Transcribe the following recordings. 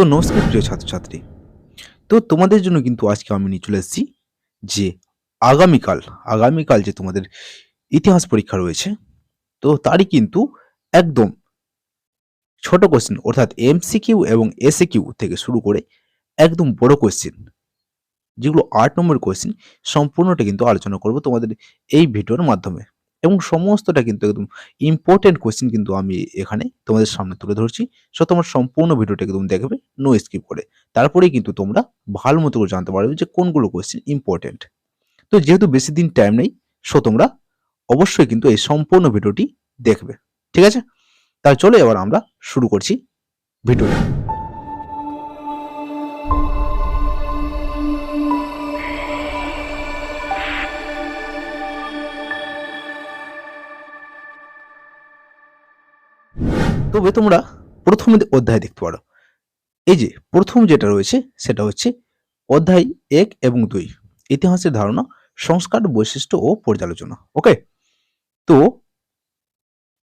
তো নমস্কার প্রিয় ছাত্রছাত্রী। তো তোমাদের জন্য কিন্তু আজকে আমি নিয়ে চলে এসেছি যে আগামীকাল আগামীকাল যে তোমাদের ইতিহাস পরীক্ষা রয়েছে, তো তারই কিন্তু একদম ছোট কোশ্চেন অর্থাৎ এমসিকিউ এবং এসএ কিউ থেকে শুরু করে একদম বড় কোশ্চেন যেগুলো আট নম্বর কোশ্চেন সম্পূর্ণটা কিন্তু আলোচনা করব তোমাদের এই ভিডিওর মাধ্যমে। এবং সমস্তটা কিন্তু একদম ইম্পর্টেন্ট কোশ্চেন কিন্তু আমি এখানে তোমাদের সামনে তুলে ধরছি। সো তোমার সম্পূর্ণ ভিডিওটা একদম দেখবে নো স্কিপ করে। তারপরেই কিন্তু তোমরা ভালো মতো করে জানতে পারবে যে কোনগুলো কোয়েশ্চেন ইম্পর্টেন্ট তো যেহেতু বেশি দিন টাইম নেই সো তোমরা অবশ্যই কিন্তু এই সম্পূর্ণ ভিডিওটি দেখবে। ঠিক আছে? তাহলে চলো এবার আমরা শুরু করছি ভিডিওটি। তবে তোমরা প্রথম অধ্যায় দেখতে পারো। এই যে প্রথম যেটা রয়েছে, সেটা হচ্ছে অধ্যায় এক এবং দুই। ইতিহাসের ধারণা, সংস্কার, বৈশিষ্ট্য ও পর্যালোচনা। ওকে তো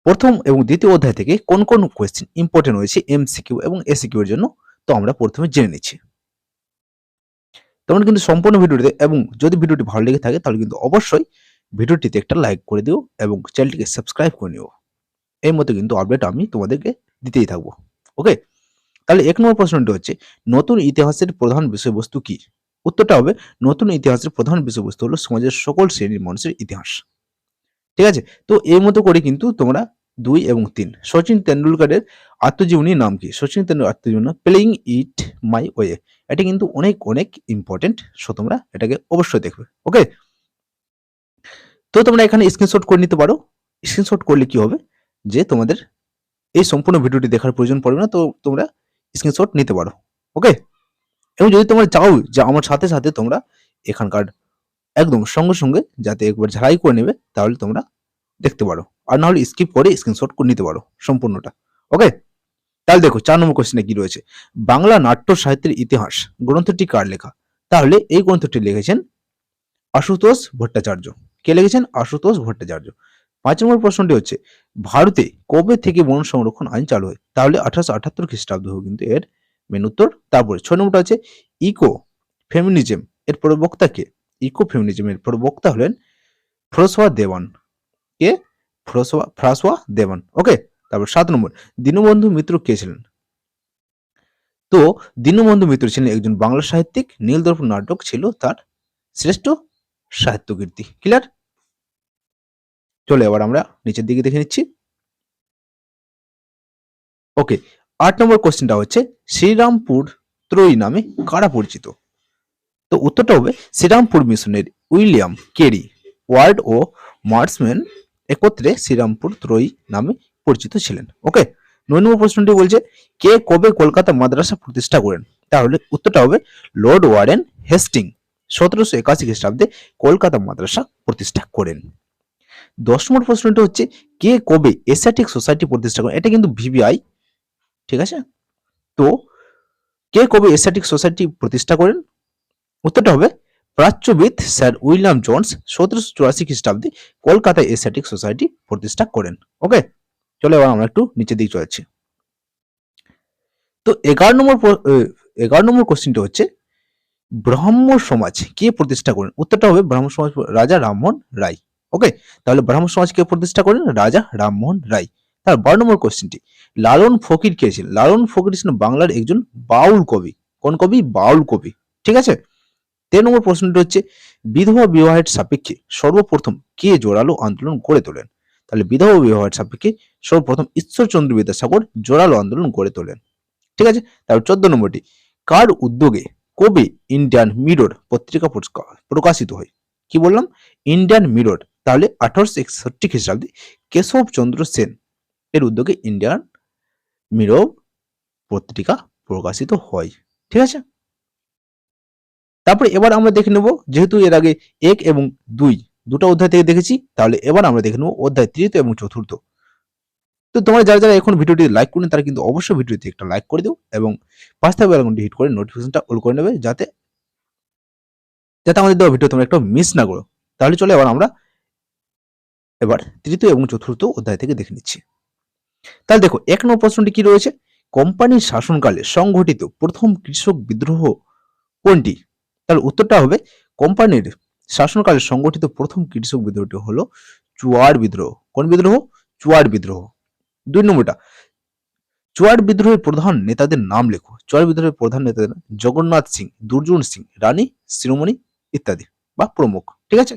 প্রথম এবং দ্বিতীয় অধ্যায় থেকে কোন কোন কোয়েশ্চেন ইম্পর্টেন্ট রয়েছে এমসিকিউ এবং এসিকিউ এর জন্য, তো আমরা প্রথমে জেনে নিচ্ছি। তোমরা কিন্তু সম্পূর্ণ ভিডিওটিতে এবং যদি ভিডিওটি ভালো লেগে থাকে, তাহলে কিন্তু অবশ্যই ভিডিওটিতে একটা লাইক করে দিও এবং চ্যানেলটিকে সাবস্ক্রাইব করে নিও। এই মতো কিন্তু আপডেট আমি তোমাদেরকে দিতেই থাকব। ওকে তাহলে এক নম্বর প্রশ্নটি হচ্ছে, নতুন ইতিহাসের প্রধান বিষয়বস্তু কি? উত্তরটা হবে, নতুন ইতিহাসের প্রধান বিষয়বস্তু হলো সমাজের সকল শ্রেণির মানুষের ইতিহাস। ঠিক আছে? তো এই মতো করে কিন্তু তোমরা দুই এবং তিন। সচিন তেন্ডুলকারের আত্মজীবনীর নাম কি? সচিন তেন্ডুলকার আত্মজীবনী প্লেইং ইট মাই ওয়ে এটা কিন্তু অনেক অনেক ইম্পর্টেন্ট সো তোমরা এটাকে অবশ্যই দেখবে। ওকে তো তোমরা এখানে স্ক্রিনশট করে নিতে পারো। স্ক্রিনশট করলে কি হবে? যে তোমাদের এই সম্পূর্ণ ভিডিওটি দেখার প্রয়োজন পড়বে না, তো তোমরা স্ক্রিনশট নিতে পারো ওকে এবং যদি তোমরা চাও যে আমার সাথে সাথে তোমরা এখানকার একদম সঙ্গে সঙ্গে যাতে একবার ঝাড়াই করে নেবে, তাহলে তোমরা দেখতে পারো। আর না হলে স্কিপ করে স্ক্রিনশট করে নিতে পারো সম্পূর্ণটা ওকে তাহলে দেখো, চার নম্বর কোশ্চেনে কি রয়েছে? বাংলা নাট্য সাহিত্যের ইতিহাস, গ্রন্থটি কার লেখা? তাহলে এই গ্রন্থটি লিখেছেন আশুতোষ ভট্টাচার্য। কে লিখেছেন? আশুতোষ ভট্টাচার্য। পাঁচ নম্বর প্রশ্নটি হচ্ছে, ভারতে কবে থেকে বন সংরক্ষণ আইন চালু হয়? তাহলে আঠারোশো আঠাত্তর খ্রিস্টাব্দ হোক কিন্তু এর মেন উত্তর, তারপরে ছয় নম্বরটা হচ্ছে ইকো ফেমিনিজম এর প্রবক্তা কে? ইকো ফেমিনিজম এর প্রবক্তা হলেন ফ্রসোয়া দেওয়ান। কে? ফ্রসোয়া, ফ্রাসোয়া দেওয়ান। ওকে, তারপর সাত নম্বর, দীনবন্ধু মিত্র কে ছিলেন? তো দীনবন্ধু মিত্র ছিলেন একজন বাংলা সাহিত্যিক, নীলদর্পণ নাটক ছিল তার শ্রেষ্ঠ সাহিত্য কীর্তি ক্লিয়ার চলে এবার আমরা নিচের দিকে দেখে নিচ্ছি। ওকে আট নম্বর কোশ্চেনটা হচ্ছে, শ্রীরামপুর ত্রয়ী নামে কারা পরিচিত? তো উত্তরটা হবে শ্রীরামপুর মিশনের উইলিয়াম কেরি, ওয়ার্ড ও মার্সম্যান একত্রে শ্রীরামপুর ত্রয়ী নামে পরিচিত ছিলেন। ওকে নয় নম্বর প্রশ্নটি বলছে, কে কবে কলকাতা মাদ্রাসা প্রতিষ্ঠা করেন? তাহলে উত্তরটা হবে লর্ড ওয়ারেন হেস্টিং, সতেরোশো একাশি খ্রিস্টাব্দে কলকাতা মাদ্রাসা প্রতিষ্ঠা করেন। দশ নম্বর প্রশ্নটা হচ্ছে, কে কবে এশিয়াটিক সোসাইটি প্রতিষ্ঠা করেন এটা কিন্তু ভিভিআই ঠিক আছে? তো, কে কবে এশিয়াটিক সোসাইটি প্রতিষ্ঠা করেন? উত্তরটা হবে প্রাচ্যবিদ স্যার উইলিয়াম জোন্স সতেরোশো চুরাশি খ্রিস্টাব্দে কলকাতায় এশিয়াটিক সোসাইটি প্রতিষ্ঠা করেন। ওকে, চলে এবার আমরা একটু নিচের দিকে চলেছি তো এগারো নম্বর এগারো নম্বর কোশ্চেনটা হচ্ছে ব্রাহ্ম সমাজ কে প্রতিষ্ঠা করেন? উত্তরটা হবে ব্রাহ্ম সমাজ রাজা রামমোহন রায়। ওকে তাহলে ব্রাহ্ম সমাজ কে প্রতিষ্ঠা করেন রাজা রামমোহন রায়। তার বারো নম্বর কোশ্চেনটি লালন ফকির কে ছিলেন? লালন ফকির ছিলেন বাংলার একজন বাউল কবি। কোন কবি? বাউল কবি। ঠিক আছে? তেরো নম্বর প্রশ্নটি হচ্ছে, বিধবা বিবাহের সাপেক্ষে সর্বপ্রথম কে জোরালো আন্দোলন গড়ে তোলেন? তাহলে বিধবা বিবাহের সাপেক্ষে সর্বপ্রথম ঈশ্বরচন্দ্র বিদ্যাসাগর জোরালো আন্দোলন গড়ে তোলেন। ঠিক আছে? তারপর চোদ্দ নম্বরটি কার উদ্যোগে কবে ইন্ডিয়ান মিরর পত্রিকা প্রকাশিত হয়? কি বললাম? Indian Mirror. তাহলে আঠারোশো একষট্টি খ্রিস্টাব্দে কেশব চন্দ্র সেন এর উদ্যোগে ইন্ডিয়ান মিরর পত্রিকা প্রকাশিত হয়। ঠিক আছে? তারপরে এবার আমরা দেখে নেব, যেহেতু এর আগে এক এবং দুই দুটো অধ্যায় থেকে দেখেছি, তাহলে এবার আমরা দেখে নেব অধ্যায় তৃতীয় এবং চতুর্থ। তো তোমরা যারা যারা এখন ভিডিওটি লাইক করেন, তারা কিন্তু অবশ্যই ভিডিওতে একটা লাইক করে দিও এবং পাঁচ থেকে বেলাগুনটি হিট করে নোটিফিকেশনটা অল করে নেবে, যাতে যাতে আমাদের দেওয়া ভিডিও তোমরা একটু মিস না করো। তাহলে চলে এবার আমরা এবার তৃতীয় এবং চতুর্থ অধ্যায় থেকে দেখে নিচ্ছি। তাহলে দেখো, এক নম্বর প্রশ্নটি কি রয়েছে? কোম্পানির শাসনকালে সংঘটিত প্রথম কৃষক বিদ্রোহ কোনটি? তাহলে উত্তরটা হবে, কোম্পানির শাসনকালে সংগঠিত প্রথম কৃষক বিদ্রোহটি হলো চুয়ার বিদ্রোহ। কোন বিদ্রোহ? চুয়ার বিদ্রোহ। দুই নম্বরটা, চুয়ার বিদ্রোহের প্রধান নেতাদের নাম লেখো। চুয়ার বিদ্রোহের প্রধান নেতাদের জগন্নাথ সিং দুর্জন সিং, রানী, শিরোমণি ইত্যাদি বা প্রমুখ। ঠিক আছে?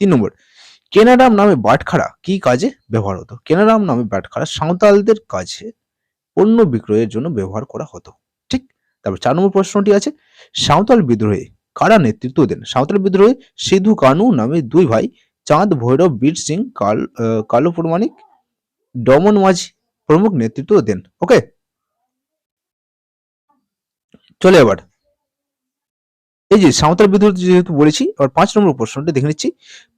তিন নম্বর কেনারাম নামে বাটখারা কি কাজে ব্যবহার হতো? কেনারাম নামে বাটখারা সাঁওতালদের কাছে পণ্য বিক্রয়ের জন্য ব্যবহার করা হতো। ঠিক? তারপর চার নম্বর প্রশ্নটি আছে, সাঁওতাল বিদ্রোহে কারা নেতৃত্ব দেন? সাঁওতাল বিদ্রোহে সিধু কানু নামে দুই ভাই, চাঁদ, ভৈরব, বীর সিং, কাল কালো প্রমাণিক, ডমন মাঝি প্রমুখ নেতৃত্ব দেন। ওকে চলে এবার। এই যে সাঁওতাল বিদ্রোহ যেহেতু বলেছি, এবার পাঁচ নম্বর প্রশ্নটা দেখে নিচ্ছি।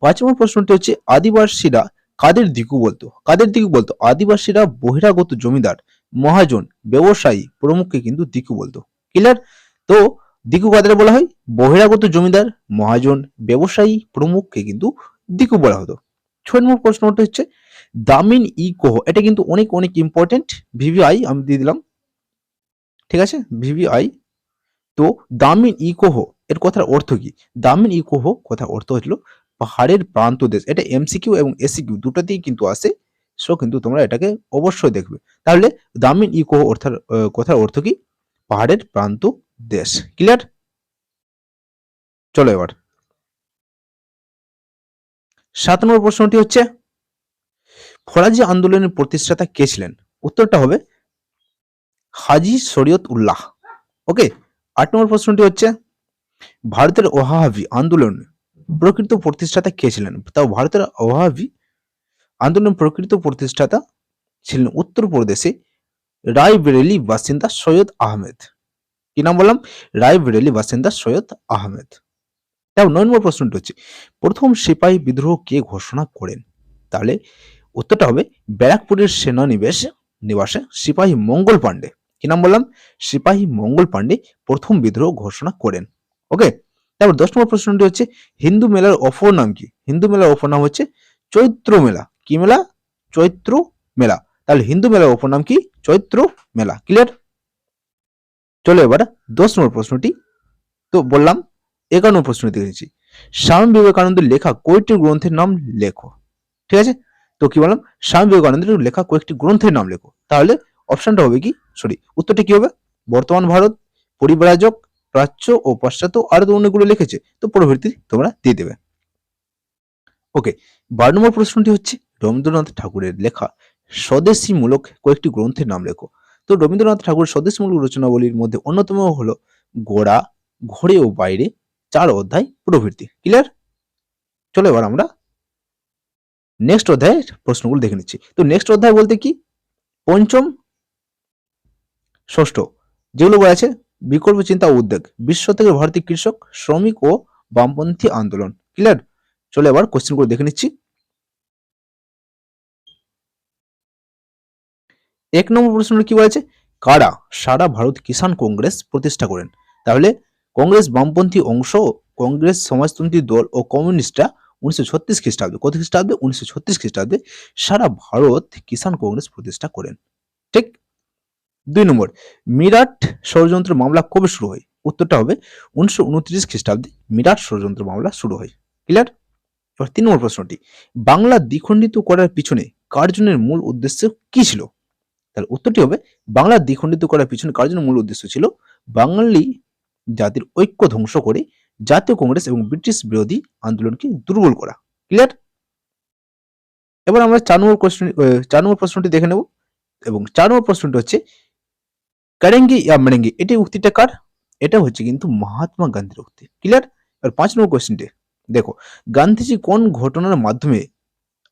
পাঁচ নম্বর প্রশ্নটি হচ্ছে, আদিবাসীরা কাদের দিকু বলতো? কাদের দিকু বলতো? আদিবাসীরা বহিরাগত জমিদার, মহাজন, ব্যবসায়ী প্রমুখকে কিন্তু দিকু বলতো। ক্লিয়ার তো দিকু কাদের বলা হয়? বহিরাগত জমিদার, মহাজন, ব্যবসায়ী প্রমুখকে কিন্তু দিকু বলা হতো। ছয় নম্বর প্রশ্নটা হচ্ছে, দামিন ই কোহ, এটা কিন্তু অনেক অনেক ইম্পর্টেন্ট ভিভিআই আমি দিয়ে দিলাম। ঠিক আছে? ভিভিআই তো দামিন ই কোহ এর কথার অর্থ কি? দামিন ই কোহ কথার অর্থ হলো পাহাড়ের প্রান্ত দেশ। এটা এমসিকিউ এবং এসিকিউ দুটাতেই কিন্তু আসে সো কিন্তু তোমরা এটাকে অবশ্যই দেখবে। তাহলে দামিন ই অর্থাৎ কথার অর্থ কি? পাহাড়ের প্রান্ত দেশ। ক্লিয়ার চলো এবার। সাত নম্বর প্রশ্নটি হচ্ছে, ফরাজি আন্দোলনের প্রতিষ্ঠাতা কে ছিলেন? উত্তরটা হবে হাজি শরীয়ত উল্লাহ ওকে আট নম্বর প্রশ্নটি হচ্ছে ভারতের ওহাবি আন্দোলন প্রকৃত প্রতিষ্ঠাতা কে ছিলেন? তাও ভারতের ওহাবি আন্দোলন প্রকৃত প্রতিষ্ঠাতা ছিলেন উত্তরপ্রদেশে রায়বেরেলি বাসিন্দা সৈয়দ আহমেদ। কি নাম বললাম? রায়বেরেলি বাসিন্দা সৈয়দ আহমেদ। তাও নয় নম্বর প্রশ্নটি হচ্ছে, প্রথম সিপাহী বিদ্রোহ কে ঘোষণা করেন? তাহলে উত্তরটা হবে ব্যারাকপুরের সেনানিবেশ নিবাসে সিপাহী মঙ্গল পাণ্ডে। কি নাম বললাম? সিপাহী মঙ্গল পাণ্ডে প্রথম বিদ্রোহ ঘোষণা করেন। ওকে তারপর দশ নম্বর প্রশ্নটি হচ্ছে, হিন্দু মেলার অপর নাম কি? হিন্দু মেলার অপর নাম হচ্ছে চৈত্র মেলা। কি মেলা? চৈত্র মেলা। তাহলে হিন্দু মেলার অপর নাম কি? চৈত্র মেলা। ক্লিয়ার চলো এবার দশ নম্বর প্রশ্নটি। তো বললাম, একান্ন প্রশ্ন দেখেছি স্বামী বিবেকানন্দের লেখা কয়েকটি গ্রন্থের নাম লেখো। ঠিক আছে? তো কি বললাম? স্বামী বিবেকানন্দের লেখা কয়েকটি গ্রন্থের নাম লেখো। তাহলে অপশনটা হবে কি? সরি উত্তরটা কি হবে? বর্তমান ভারত, পরিব্রাজক প্রাচ্য ও পাশ্চাত্য আরও অনেকগুলো লিখেছে। তো প্রভৃতি তোমরা দিয়ে দেবে। ওকে বারো নম্বর প্রশ্নটি হচ্ছে, রবীন্দ্রনাথ ঠাকুরের লেখা স্বদেশীমূলক কয়েকটি গ্রন্থের নাম লেখো। তো রবীন্দ্রনাথ ঠাকুরের স্বদেশমূলক রচনাবলীর মধ্যে অন্যতম হলো গোড়া ঘরে ও বাইরে, চার অধ্যায়, প্রভৃতি। ক্লিয়ার চলো এবার আমরা নেক্সট অধ্যায়ের প্রশ্নগুলো দেখে নিচ্ছি। তো নেক্সট অধ্যায় বলতে কি? পঞ্চম, ষষ্ঠ, যেগুলো বলা আছে বিকল্প চিন্তা উদ্যোগ বিশ্ব থেকে ভারতীয় কৃষক, শ্রমিক ও বামপন্থী আন্দোলন। ক্লিয়ার চলে এবার কোশ্চেনগুলো দেখে নিচ্ছি। এক নম্বর প্রশ্ন কি বলেছে? কারা সারা ভারত কিষাণ কংগ্রেস প্রতিষ্ঠা করেন? তাহলে কংগ্রেস বামপন্থী অংশ কংগ্রেস সমাজতন্ত্রী দল ও কমিউনিস্টরা উনিশশো ছত্রিশ খ্রিস্টাব্দে, কত খ্রিস্টাব্দে? উনিশশো ছত্রিশ খ্রিস্টাব্দে সারা ভারত কিষাণ কংগ্রেস প্রতিষ্ঠা করেন। ঠিক? দুই নম্বর, মিরাট ষড়যন্ত্র মামলা কবে শুরু হয়? উত্তরটা হবে উনিশশো উনত্রিশ খ্রিস্টাব্দে মিরাট ষড়যন্ত্র মামলা শুরু হয়। ক্লিয়ার এবার তিন নম্বর প্রশ্নটি, বাংলা দ্বিখণ্ডিত করার পিছনে কার্জনের মূল উদ্দেশ্য কি ছিল? তাহলে উত্তরটি হবে, বাংলা দ্বিখণ্ডিত করার পিছনে কার্জনের মূল উদ্দেশ্য ছিল? বাঙালি জাতির ঐক্য ধ্বংস করে জাতীয় কংগ্রেস এবং ব্রিটিশ বিরোধী আন্দোলনকে দুর্বল করা। ক্লিয়ার এবার আমরা চার নম্বর কোশ্চেন চার নম্বর প্রশ্নটি দেখে নেব। এবং চার নম্বর প্রশ্নটি হচ্ছে কারেঙ্গি ইয়া এটি উক্তিটা কার এটা হচ্ছে কিন্তু মহাত্মা গান্ধীর উক্তি ক্লিয়ার এবার পাঁচ নম্বর কোশ্চেনটি দেখো গান্ধীজি কোন ঘটনার মাধ্যমে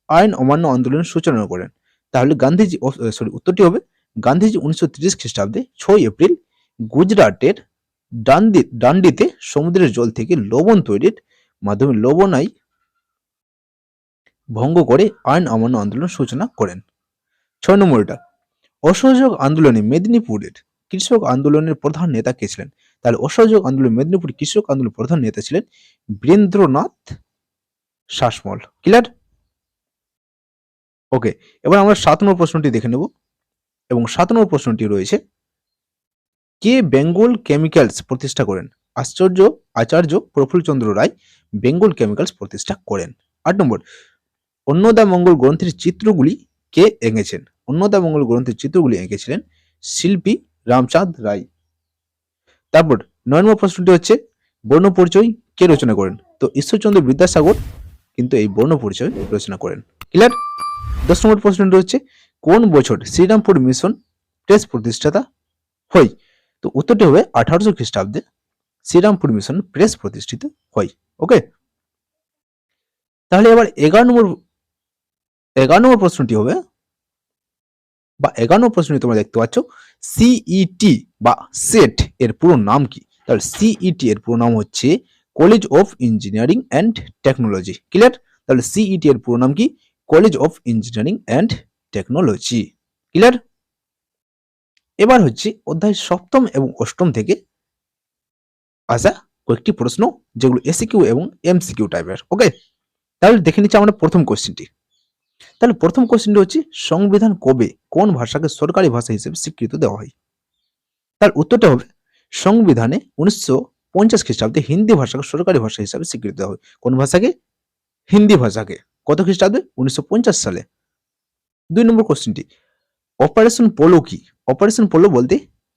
আইন অমান্য আন্দোলনের সূচনা করেন তাহলে গান্ধীজি সরি উত্তরটি হবে গান্ধীজি উনিশশো তিরিশ খ্রিস্টাব্দে ছয় এপ্রিল গুজরাটের ডান্ডি ডান্ডিতে সমুদ্রের জল থেকে লবণ তৈরির মাধ্যমে লবণাই ভঙ্গ করে আইন অমান্য আন্দোলন সূচনা করেন ছয় নম্বরটা অসহযোগ আন্দোলনে মেদিনীপুরের কৃষক আন্দোলনের প্রধান নেতা কে ছিলেন? তাহলে অসহযোগ আন্দোলন, মেদিনীপুর কৃষক আন্দোলনের প্রধান নেতা ছিলেন বীরেন্দ্রনাথ শাসমল। ক্লিয়ার ওকে এবার আমরা সাত নম্বর প্রশ্নটি দেখে নেব এবং সাত নম্বর প্রশ্নটি রয়েছে, কে বেঙ্গল কেমিক্যালস প্রতিষ্ঠা করেন? আশ্চর্য আচার্য প্রফুল্লচন্দ্র রায় বেঙ্গল কেমিক্যালস প্রতিষ্ঠা করেন। আট নম্বর, অন্নদা মঙ্গল গ্রন্থের চিত্রগুলি কে এঁকেছেন? অন্নদা মঙ্গল গ্রন্থের চিত্রগুলি এঁকেছিলেন শিল্পী রামচাঁদ রায়। তারপর নয় নম্বর প্রশ্নটি হচ্ছে, বর্ণ পরিচয় কে রচনা করেন? তো ঈশ্বরচন্দ্র বিদ্যাসাগর কিন্তু এই বর্ণ পরিচয় রচনা করেন। ক্লিয়ার দশ নম্বর প্রশ্নটি হচ্ছে, কোন বছর শ্রীরামপুর মিশন প্রেস প্রতিষ্ঠাতা হয়? তো উত্তরটি হবে আঠারোশো খ্রিস্টাব্দে শ্রীরামপুর মিশন প্রেস প্রতিষ্ঠিত হয়। ওকে তাহলে এবার এগারো নম্বর এগারো নম্বর প্রশ্নটি হবে, বা এগারো নম্বর প্রশ্নটি তোমরা দেখতে পাচ্ছ সিইটি বা সেট এর পুরো নাম কি? তাহলে সিইটি এর পুরো নাম হচ্ছে college of engineering and technology clear তাহলে সিইটি এর পুরো নাম কি? College of engineering and technology clear এবার হচ্ছে অধ্যায় সপ্তম এবং অষ্টম থেকে আসা কয়েকটি প্রশ্ন যেগুলো এসিকিউ এবং এমসিকিউ টাইপের ওকে তাহলে দেখে নিচ্ছি আমরা প্রথম কোশ্চেনটি তাহলে প্রথম কোশ্চেনটি হচ্ছে, সংবিধান কবে, কোন ভাষাকে সরকারি ভাষা হিসেবে স্বীকৃতি দেওয়া হয়? তার উত্তরটা হবে, সংবিধানে উনিশশো পঞ্চাশ খ্রিস্টাব্দে হিন্দি ভাষাকে সরকারি ভাষা হিসাবে স্বীকৃতি দেওয়া হয়। কোন ভাষাকে? হিন্দি ভাষাকে। কত খ্রিস্টাব্দে? উনিশশো পঞ্চাশ সালে। দুই নম্বর কোশ্চেনটি অপারেশন পোলো কি? অপারেশন পোলো বলতে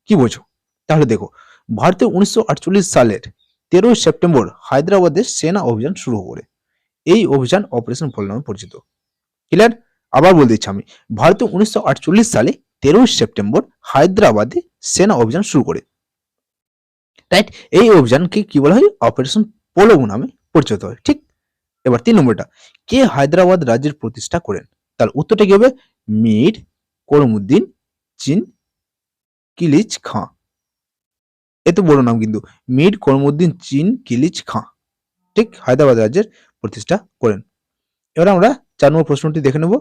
কি বোঝো? তাহলে দেখো, ভারতে উনিশশো আটচল্লিশ সালের তেরোই সেপ্টেম্বর হায়দ্রাবাদে সেনা অভিযান শুরু করে এই অভিযান অপারেশন পোলো নামে পরিচিত। ক্লিয়ার? আবার বলে দিচ্ছি আমি, ভারতে উনিশশো আটচল্লিশ সালে তেরোই সেপ্টেম্বর হায়দ্রাবাদে সেনা অভিযান শুরু করে। রাইট এই অভিযানকে কি বলা হয়? অপারেশন পোলো নামে পরিচিত হয়, ঠিক? এবার তিন নম্বরটা, কে হায়দ্রাবাদ রাজ্যের প্রতিষ্ঠা করেন? তার উত্তরটা কি হবে? মীর করমুদ্দিন চিন কিলিচ খাঁ। এত বড় নাম কিন্তু, মীর করমুদ্দিন চিন কিলিচ খাঁ, ঠিক? হায়দ্রাবাদ রাজ্যের প্রতিষ্ঠা করেন। এবার আমরা চার নম্বর প্রশ্নটি দেখে নেব।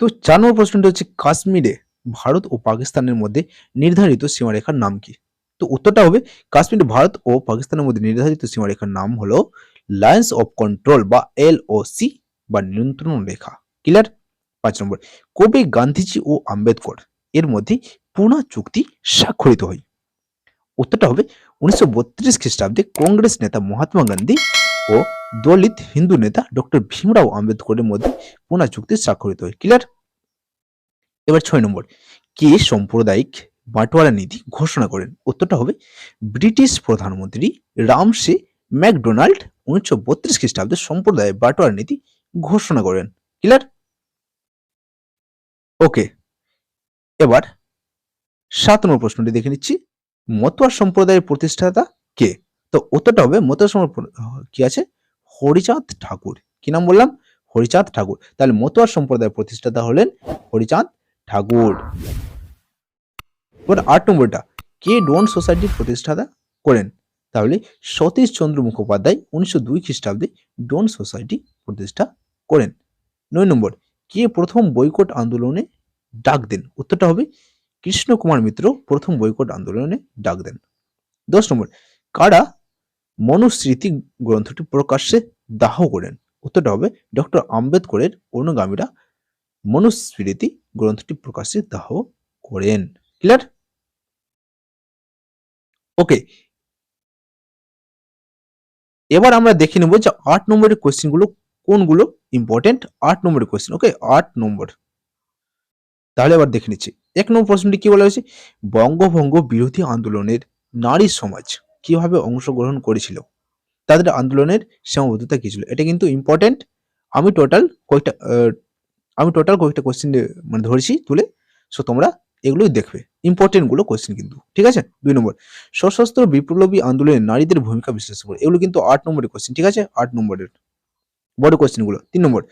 তো চার নম্বর প্রশ্নটি হচ্ছে, কাশ্মীরে ভারত ও পাকিস্তানের মধ্যে নির্ধারিত সীমারেখার নাম কি? তো উত্তরটা হবে, কাশ্মীর, ভারত ও পাকিস্তানের মধ্যে নির্ধারিত সীমারেখার নাম হলো লাইন্স অফ কন্ট্রোল বা এল ও সি বা নিয়ন্ত্রণ রেখা। ক্লিয়ার পাঁচ নম্বর, কবে গান্ধীজি ও আম্বেদকর এর মধ্যে পুনা চুক্তি স্বাক্ষরিত হয়। উত্তরটা হবে, উনিশশো বত্রিশ খ্রিস্টাব্দে কংগ্রেস নেতা মহাত্মা গান্ধী ও দলিত হিন্দু নেতা ডক্টর ভীমরাও আম্বেদকরের মধ্যে পুনা চুক্তি স্বাক্ষরিত হয়। ক্লিয়ার এবার ছয় নম্বর। কে সাম্প্রদায়িক বাটোয়ারা নীতি ঘোষণা করেন? উত্তরটা হবে ব্রিটিশ প্রধানমন্ত্রী রামসে ম্যাকডোনাল্ড উনিশশো বত্রিশ খ্রিস্টাব্দে সম্প্রদায় বাটোয়ারা নীতি ঘোষণা করেন। ক্লিয়ার ওকে এবার সাত নম্বর প্রশ্নটি দেখে নিচ্ছি। মতুয়া সম্প্রদায়ের প্রতিষ্ঠাতা কে? তো উত্তরটা হবে সম্প্র- কি আছে? হরিচাঁদ ঠাকুর। কি নাম বললাম? হরিচাঁদ ঠাকুর। তাহলে মতুয়া সম্প্রদায়ের প্রতিষ্ঠাতা হলেন হরিচাঁদ ঠাকুর। এবার আট নম্বরটা, কে ডোন সোসাইটির প্রতিষ্ঠাতা করেন? তাহলে সতীশ চন্দ্র মুখোপাধ্যায় উনিশশো দুই খ্রিস্টাব্দে ডোন সোসাইটি প্রতিষ্ঠা করেন। নয় নম্বর, কে প্রথম বৈকট আন্দোলনে ডাক দেন? উত্তরটা হবে কৃষ্ণ কুমার মিত্র প্রথম বৈকট আন্দোলনে ডাক দেন। দশ নম্বর, কারা মনুস্মৃতি গ্রন্থটি প্রকাশ্যে দাহ করেন। উত্তরটা হবে ডক্টর আম্বেদকরের অনুগামীরা মনুস্মৃতি গ্রন্থটি প্রকাশ্যে দাহ করেন। ক্লিয়ার? ওকে। এবার আমরা দেখে নেব যে আট নম্বরের কোশ্চেনগুলো কোনগুলো ইম্পর্টেন্ট আট নম্বরের কোশ্চেন। ওকে, আট নম্বর। তাহলে এবার দেখে নিচ্ছি। এক নম্বর প্রশ্নটি কি বলা হয়েছে? বঙ্গভঙ্গ বিরোধী আন্দোলনের নারী সমাজ। কীভাবে অংশগ্রহণ করেছিল? তাদের আন্দোলনের সীমাবদ্ধতা কি ছিল? এটা কিন্তু ইম্পর্টেন্ট আমি টোটাল কয়েকটা আমি টোটাল কয়েকটা কোশ্চেন মানে ধরেছি তুলে। সো তোমরা এগুলোই দেখবে। ইম্পর্টেন্টগুলো কোশ্চেন কিন্তু। ঠিক আছে? দুই নম্বর। সশস্ত্র বিপ্লবী আন্দোলনে নারীদের ভূমিকা বিশ্লেষণ করে। এগুলো কিন্তু আট নম্বরের কোশ্চেন ঠিক আছে? আট নম্বরের বড় কোশ্চেনগুলো। তিন নম্বর।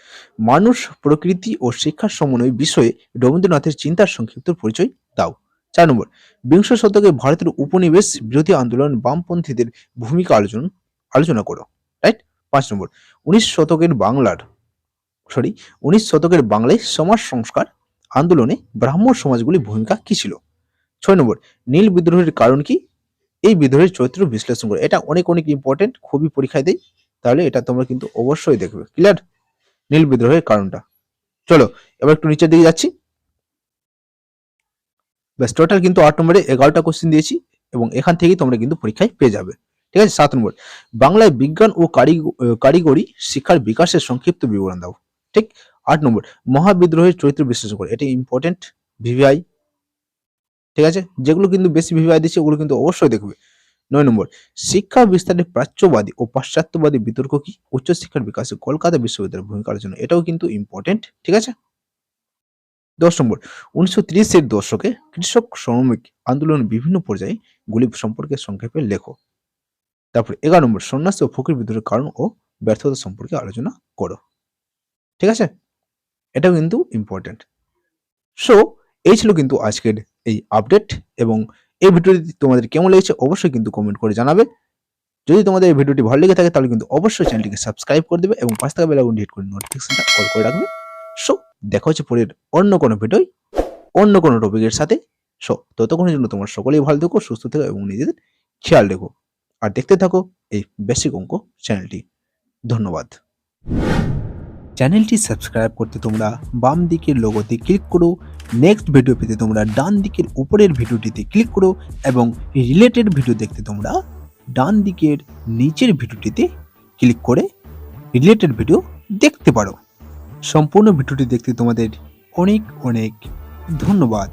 মানুষ, প্রকৃতি ও শিক্ষার সমন্বয় বিষয়ে রবীন্দ্রনাথের চিন্তার সংক্ষিপ্ত পরিচয় দাও। চার নম্বর, বিংশ শতকে ভারতের উপনিবেশ বিরোধী আন্দোলন বামপন্থীদের ভূমিকা আলোচন, আলোচনা করো রাইট পাঁচ নম্বর, উনিশ শতকের বাংলার সরি উনিশ শতকের বাংলায় সমাজ সংস্কার আন্দোলনে ব্রাহ্মণ সমাজগুলির ভূমিকা কি ছিল? ছয় নম্বর, নীল বিদ্রোহের কারণ কি? এই বিদ্রোহের চরিত্র বিশ্লেষণ করে, এটা অনেক অনেক ইম্পর্টেন্ট খুবই পরীক্ষায় দেয় তাহলে এটা তোমরা কিন্তু অবশ্যই দেখবে ক্লিয়ার নীল বিদ্রোহের কারণটা, চলো, এবার একটু নিচের দিকে যাচ্ছি ব্যাস টোটাল কিন্তু আট নম্বরে এগারোটা কোশ্চেন দিয়েছি এবং এখান থেকেই তোমরা কিন্তু পরীক্ষায় পেয়ে যাবে। ঠিক আছে, সাত নম্বর। বাংলায় বিজ্ঞান ও কারিগ- কারিগরি শিক্ষার বিকাশের সংক্ষিপ্ত বিবরণ দাও। ঠিক, আট নম্বর। মহাবিদ্রোহের চরিত্র বিশ্লেষণ করে। এটা ইম্পর্টেন্ট ভিভিআই ঠিক আছে, যেগুলো কিন্তু বেশি ভিভিআই দিচ্ছে, ওগুলো কিন্তু অবশ্যই দেখবে। নয় নম্বর। শিক্ষা বিস্তারে প্রাচ্যবাদী ও পাশ্চাত্যবাদী বিতর্ক কি? উচ্চশিক্ষার বিকাশে কলকাতা বিশ্ববিদ্যালয়ের ভূমিকার জন্য। এটাও কিন্তু ইম্পর্টেন্ট ঠিক আছে? দশ নম্বর, উনিশশো ত্রিশের দশকে কৃষক শ্রমিক আন্দোলনের বিভিন্ন পর্যায়ে গুলি সম্পর্কে সংক্ষেপে লেখো। তারপর এগারো নম্বর, সন্ন্যাসী ও ফকির বিদ্রোহের কারণ ও ব্যর্থতা সম্পর্কে আলোচনা করো। ঠিক আছে? এটাও কিন্তু ইম্পর্টেন্ট সো এই ছিল কিন্তু আজকের এই আপডেট এবং এই ভিডিওটি তোমাদের কেমন লেগেছে অবশ্যই কিন্তু কমেন্ট করে জানাবে। যদি তোমাদের এই ভিডিওটি ভালো লেগে থাকে তাহলে কিন্তু অবশ্যই চ্যানেলটিকে সাবস্ক্রাইব করে দেবে এবং পাঁচ টাকা বেলাগুন হিট করে নোটিফিকেশনটা অল করে রাখবে। সো দেখা হচ্ছে পরের অন্য কোনো ভিডিওয় অন্য কোনো টপিকের সাথে। সো ততক্ষণের জন্য তোমার সকলেই ভালো থেকো, সুস্থ থেকো এবং নিজেদের খেয়াল রেখো। আর দেখতে থাকো এই বেসিক অঙ্ক চ্যানেলটি ধন্যবাদ। চ্যানেলটি সাবস্ক্রাইব করতে তোমরা বাম দিকের লোগোতে ক্লিক করো নেক্সট ভিডিও পেতে তোমরা ডান দিকের উপরের ভিডিওটিতে ক্লিক করো এবং রিলেটেড ভিডিও দেখতে তোমরা ডান দিকের নিচের ভিডিওটিতে ক্লিক করে রিলেটেড ভিডিও দেখতে পারো। সম্পূর্ণ ভিডিওটি দেখতে তোমাদের অনেক অনেক ধন্যবাদ।